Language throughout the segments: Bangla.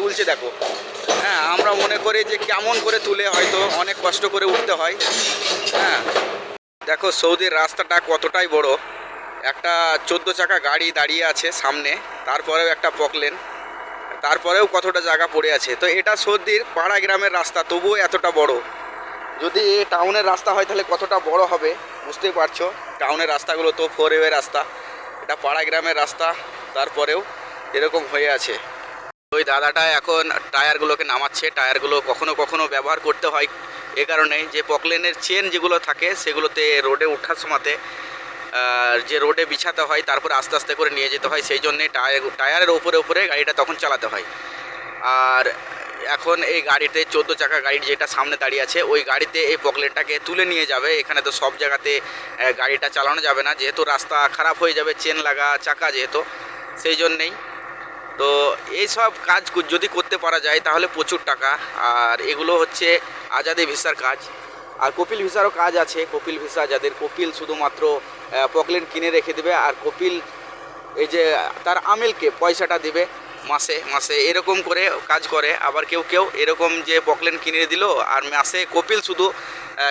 তুলছে দেখো। হ্যাঁ আমরা মনে করি যে কেমন করে তুলে হয়তো অনেক কষ্ট করে উঠতে হয়। হ্যাঁ দেখো সৌদির রাস্তাটা কতটাই বড়। একটা চোদ্দ চাকা গাড়ি দাঁড়িয়ে আছে সামনে, তারপরেও একটা পকলেন তারপরেও কতটা জায়গা পড়ে আছে। তো এটা সৌদির পাড়া গ্রামের রাস্তা, তবুও এতটা বড়। যদি টাউনের রাস্তা হয়, তাহলে কতটা বড় হবে বুঝতেই পারছ? টাউনের রাস্তাগুলো তো ফোর ওয়ে রাস্তা। এটা পাড়া গ্রামের রাস্তা, তারপরেও এরকম হয়ে আছে। ওই দাদাটা এখন টায়ারগুলোকে নামাচ্ছে। টায়ারগুলো কখনো কখনো ব্যবহার করতে হয় এ কারণে যে পকলেনের চেন যেগুলো থাকে সেগুলোতে রোডে ওঠার সময়তে যে রোডে বিছাতে হয় তারপর আস্তে আস্তে করে নিয়ে যেতে হয়। সেই জন্যে টায়ার, টায়ারের ওপরে ওপরে গাড়িটা তখন চালাতে হয়। আর এখন এই গাড়িতে চোদ্দ চাকা গাড়ি যেটা সামনে দাঁড়িয়ে আছে, ওই গাড়িতে এই পকলেটটাকে তুলে নিয়ে যাবে। এখানে তো সব জায়গাতে গাড়িটা চালানো যাবে না। যেহেতু রাস্তা খারাপ হয়ে যাবে, চেন লাগা, চাকা যেহেতু, সেই জন্যেই তো এই সব কাজ যদি করতে পারা যায় তাহলে প্রচুর টাকা। আর এগুলো হচ্ছে আজাদি ভিসার কাজ। আর কপিল ভিসারও কাজ আছে। কপিল ভিসা যাদের কপিল শুধুমাত্র পকলেন কিনে রেখে দেবে। আর কপিল এই যে, তার আমিলকে পয়সাটা দিবে মাসে মাসে এরকম করে কাজ করে। আবার কেউ কেউ এরকম যে পকলেন কিনে দিল, আর মাসে কপিল শুধু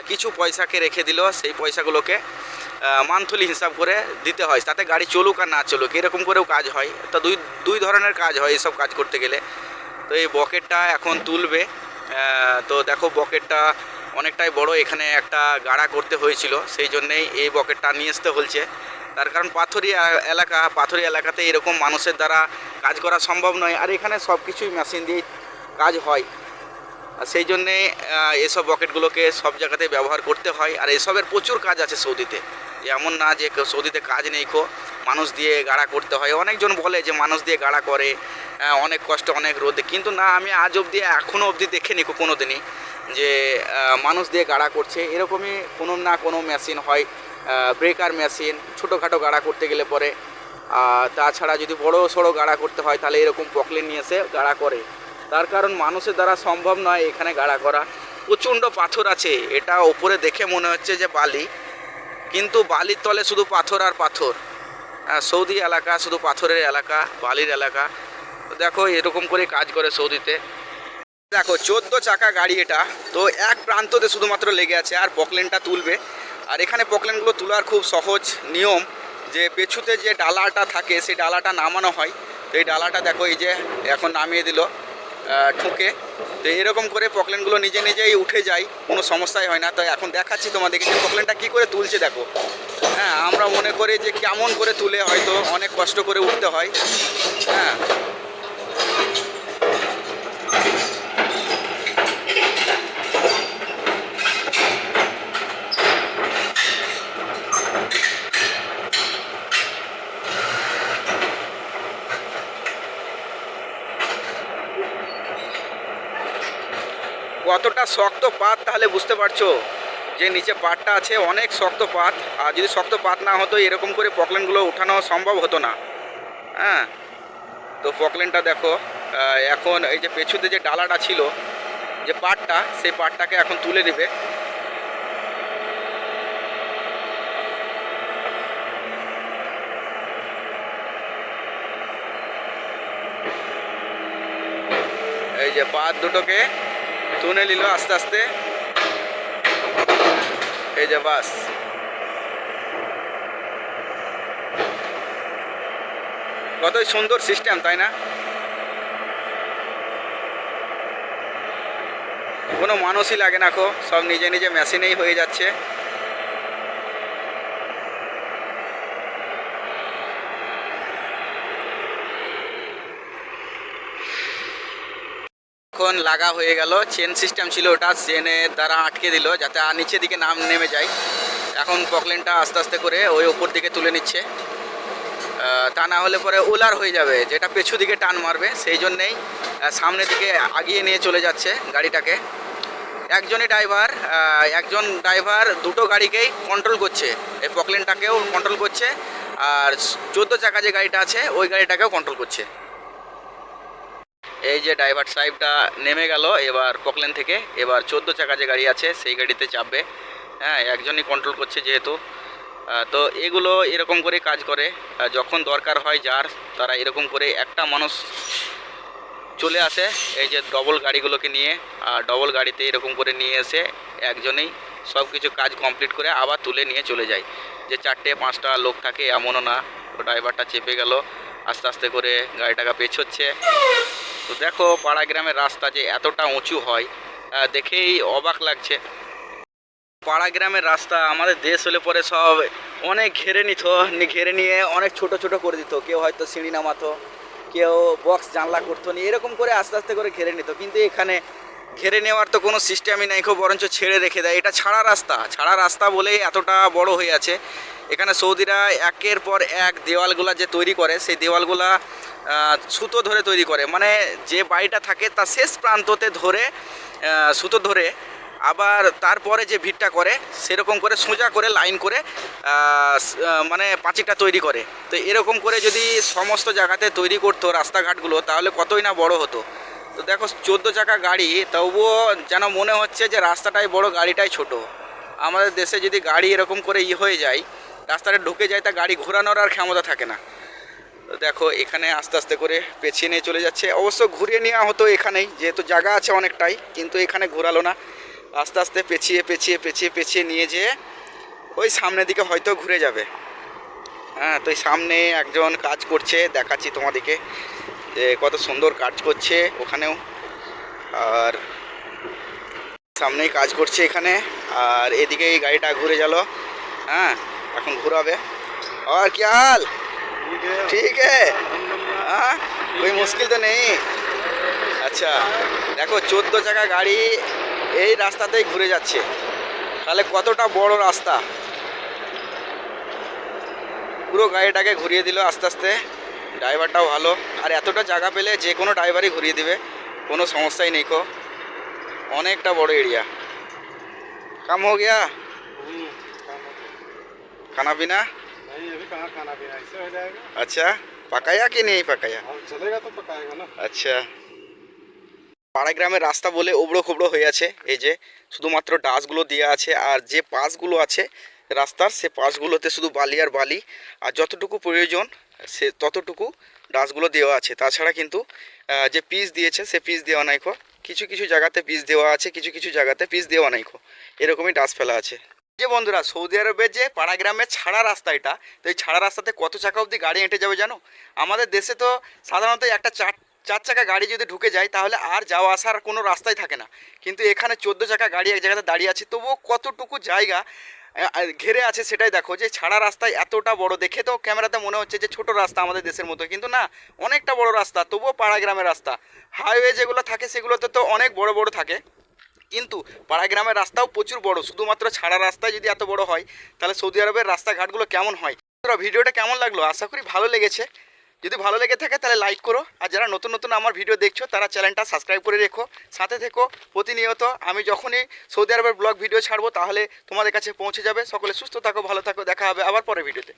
কিছু পয়সাকে রেখে দিল, সেই পয়সাগুলোকে মান্থলি হিসাব করে দিতে হয়, তাতে গাড়ি চলুক আর না চলুক, এরকম করেও কাজ হয়। তো দুই দুই ধরনের কাজ হয় এসব কাজ করতে গেলে। তো এই বকেটটা এখন তুলবে। তো দেখো বকেটটা অনেকটাই বড়, এখানে একটা গাড়া করতে হয়েছিল, সেই জন্যেই এই বকেটটা নিয়ে আসতে হচ্ছে তার কারণ পাথরি এলাকা, পাথরি এলাকাতে এরকম মানুষের দ্বারা কাজ করা সম্ভব নয়। আর এখানে সব কিছুই মেশিন দিয়ে কাজ হয়। সেই জন্যে এসব বকেটগুলোকে সব জায়গাতে ব্যবহার করতে হয়। আর এসবের প্রচুর কাজ আছে সৌদিতে। এমন না যে সৌদিতে কাজ নেই খো, মানুষ দিয়ে গাড়া করতে হয়। অনেকজন বলে যে মানুষ দিয়ে গাড়া করে অনেক কষ্ট, অনেক রোদে। কিন্তু না, আমি আজ অবধি এখনও অবধি দেখিনি কো- কোনো দিনই যে মানুষ দিয়ে গাড়া করছে। এরকমই কোনো না কোনো মেশিন হয় ব্রেকার মেশিন, ছোটোখাটো গাড়া করতে গেলে পরে। তাছাড়া যদি বড় সড়ো গাড়া করতে হয়, তাহলে এরকম পকলেন নিয়ে এসে গাড়া করে। তার কারণ মানুষের দ্বারা সম্ভব নয় এখানে গাড়া করা প্রচণ্ড পাথর আছে এটা ওপরে দেখে মনে হচ্ছে যে বালি। কিন্তু বালির তলে শুধু পাথর আর পাথর। হ্যাঁ, সৌদি এলাকা শুধু পাথরের এলাকা বালির এলাকা। দেখো এরকম করে কাজ করে সৌদিতে। দেখো চোদ্দ চাকা গাড়ি এটা। তো এক প্রান্ততে শুধুমাত্র লেগে আছে আর পকলেনটা তুলবে। আর এখানে পকলেনগুলো তোলার খুব সহজ নিয়ম যে পেছুতে যে ডালাটা থাকে সেই ডালাটা নামানো হয়। তো এই ডালাটা দেখো এই যে এখন নামিয়ে দিল। ঠুকে। তো এরকম করে পকলেনগুলো নিজে নিজেই উঠে যায়, কোনো সমস্যাই হয় না। তো এখন দেখাচ্ছি তোমাদেরকে যে পকলেনটা কী করে তুলছে, দেখো। হ্যাঁ আমরা মনে করি যে কেমন করে তুলে হয়তো অনেক কষ্ট করে উঠতে হয়। হ্যাঁ কতটা শক্ত পাত তাহলে বুঝতে পারছ? যে নিচে পাতটা আছে, অনেক শক্ত পাত। আর যদি শক্ত পাত না হতো, এরকম করে পকলেনগুলো উঠানো সম্ভব হতো না। হ্যাঁ? তো পকলেনটা দেখো এখন এই যে পেছুতে যে ডালাটা ছিল, যে পাটটা, সেই পাটটাকে এখন তুলে নেবে। এই যে পাত দুটোকে তুলে নিল আস্তে আস্তে। এই যে বাস। কতই সুন্দর সিস্টেম তাই না? কোনো মানুষই লাগে না খো সব নিজে নিজে মেশিনেই হয়ে যাচ্ছে। এখন লাগা হয়ে গেল। চেন সিস্টেম ছিল ওটা চেনের দ্বারা আটকে দিল যাতে আর নিচের দিকে নাম নেমে যায়। এখন পকলেনটা আস্তে আস্তে করে ওই ওপর দিকে তুলে নিচ্ছে। তা না হলে পরে ওলার হয়ে যাবে, যেটা পেছু দিকে টান মারবে, সেই জন্যেই সামনের দিকে আগিয়ে নিয়ে চলে যাচ্ছে গাড়িটাকে। একজনই ড্রাইভার একজন ড্রাইভার দুটো গাড়িকেই কন্ট্রোল করছে। এই পকলেনটাকেও কন্ট্রোল করছে, আর চোদ্দ চাকা যে গাড়িটা আছে, ওই গাড়িটাকেও কন্ট্রোল করছে। এই যে ড্রাইভার সাহেবটা নেমে গেল, এবার পকলেন থেকে। এবার চোদ্দ চাকা যে গাড়ি আছে, সেই গাড়িতে চাপবে। হ্যাঁ একজনই কন্ট্রোল করছে যেহেতু। তো এগুলো এরকম করে কাজ করে। যখন দরকার হয় যার, তারা এরকম করে একটা মানুষ চলে আসে, এই যে ডবল গাড়িগুলোকে নিয়ে। আর ডবল গাড়িতে এরকম করে নিয়ে এসে একজনেই সব কিছু কাজ কমপ্লিট করে আবার তুলে নিয়ে চলে যায়। যে চারটে, পাঁচটা লোক থাকে, এমনও না। ড্রাইভারটা চেপে গেল, আস্তে আস্তে করে গাড়িটাকে পেছোচ্ছে। তো দেখো পাড়া গ্রামের রাস্তা যে এতটা উঁচু হয় দেখেই অবাক লাগছে। পাড়া গ্রামের রাস্তা আমাদের দেশ হলে পরে সব অনেক ঘেরে নিত ঘেরে নিয়ে অনেক ছোট ছোট করে দিত। কেউ হয়তো সিঁড়ি নামাতো, কেউ বক্স জানলা করতো নি, এরকম করে আস্তে আস্তে করে ঘেরে নিত। কিন্তু এখানে ঘেরে নেওয়ার তো কোনো সিস্টেমই নাই খুব, বরঞ্চ ছেড়ে রেখে দেয়। এটা ছাড়া রাস্তা। ছাড়া রাস্তা বলেই এতটা বড় হয়ে আছে। এখানে সৌদিরা একের পর এক দেওয়ালগুলা যে তৈরি করে, সেই দেওয়ালগুলা সুতো ধরে তৈরি করে। মানে যে বাড়িটা থাকে তার শেষ প্রান্ততে ধরে সুতো ধরে আবার তারপরে যে ভিড়টা করে, সেরকম করে সোজা করে, লাইন করে মানে পাঁচিটা তৈরি করে। তো এরকম করে যদি সমস্ত জায়গাতে তৈরি করতো রাস্তাঘাটগুলো, তাহলে কতই না বড় হতো। তো দেখো, চোদ্দ চাকা গাড়ি, তবুও যেন মনে হচ্ছে যে রাস্তাটাই বড়, গাড়িটাই ছোট। আমাদের দেশে যদি গাড়ি এরকম করে ই হয়ে যায়, রাস্তাটা ঢুকে যায়, তা গাড়ি ঘোরানোর আর ক্ষমতা থাকে না। তো দেখো, এখানে আস্তে আস্তে করে পেছিয়ে নিয়ে চলে যাচ্ছে। অবশ্য ঘুরিয়ে নেওয়া হতো এখানেই, যেহেতু জায়গা আছে অনেকটাই, কিন্তু এখানে ঘোরালো না। আস্তে আস্তে পেছিয়ে পেছিয়ে পেছিয়ে পেছিয়ে নিয়ে যেয়ে ওই সামনের দিকে হয়তো ঘুরে যাবে। হ্যাঁ তো সামনে একজন কাজ করছে, দেখাচ্ছি তোমাদেরকে। যে কত সুন্দর কাজ করছে ওখানেও। আর সামনেই কাজ করছে এখানে, আর এদিকে এই গাড়িটা ঘুরে গেল হ্যাঁ এখন ঘুরাবে। আর কি হাল? ঠিক হ্যাঁ ওই মুশকিল তো নেই। আচ্ছা দেখো, চোদ্দ চাকা গাড়ি এই রাস্তাতেই ঘুরে যাচ্ছে। তাহলে কতটা বড় রাস্তা? পুরো গাড়িটাকে ঘুরিয়ে দিল আস্তে আস্তে। ড্রাইভারটাও ভালো আর এতটা জায়গা পেলে যে কোনো ড্রাইভারই ঘুরিয়ে দিবে কোনো সমস্যাই নেই কো অনেকটা বড় এরিয়া কাম হো গিয়া हम्म, काम हो गया। खाना पीना नहीं अभी कहाँ खाना पीना इससे हो जाएगा अच्छा पकाया कि नहीं पकाया और चलेगा तो पकाएगा ना আচ্ছা পাড়া গ্রামের রাস্তা বলে উবড়ো খুবড়ো হয়ে আছে এই যে শুধুমাত্র ডাসগুলো দেওয়া আছে আর যে পাশগুলো আছে রাস্তার সে পাশগুলোতে শুধু বালি আর বালি আর যতটুকু প্রয়োজন সে ততটুকু ডাসগুলো দেওয়া আছে। তাছাড়া কিন্তু যে পিস দিয়েছে সে পিস দেওয়া নাই খো। কিছু কিছু জায়গাতে পিস দেওয়া আছে, কিছু কিছু জায়গাতে পিস দেওয়া নাই খো। এরকমই ডাস ফেলা আছে। যে বন্ধুরা, সৌদি আরবের যে পাড়া গ্রামের ছাড়া রাস্তা এটা, তো এই ছাড়া রাস্তাতে কত চাকা অবধি গাড়ি হেঁটে যাবে জানো? আমাদের দেশে তো সাধারণত একটা চার চার চাকা গাড়ি যদি ঢুকে যায়, তাহলে আর যাওয়া আসার কোনো রাস্তাই থাকে না। কিন্তু এখানে চোদ্দ চাকা গাড়ি এক জায়গাতে দাঁড়িয়ে আছে, তবুও কতটুকু জায়গা ঘেরে আছে সেটাই দেখো যে ছাড়া রাস্তায় এতটা বড়, দেখে তো ক্যামেরাতে মনে হচ্ছে যে ছোট রাস্তা আমাদের দেশের মতো, কিন্তু না, অনেকটা বড় রাস্তা, তবুও পাড়া গ্রামের রাস্তা। হাইওয়ে যেগুলো থাকে সেগুলোতে তো অনেক বড় বড় থাকে, কিন্তু পাড়া গ্রামের রাস্তাও প্রচুর বড়, শুধুমাত্র ছাড়া রাস্তায় যদি এত বড় হয়, তাহলে সৌদি আরবের রাস্তাঘাটগুলো কেমন হয়? ভিডিওটা কেমন লাগল? আশা করি ভালো লেগেছে। যদি ভালো লেগে থাকে তাহলে লাইক করো। আর যারা নতুন নতুন আমার ভিডিও দেখছ, তারা চ্যানেলটা সাবস্ক্রাইব করে রেখো। সাথে থেকো প্রতিনিয়ত। আমি যখনই সৌদি আরবের ব্লগ ভিডিও ছাড়বো, তাহলে তোমাদের কাছে পৌঁছে যাবে। সকলে সুস্থ থাকো, ভালো থাকো। দেখা হবে আবার পরে ভিডিওতে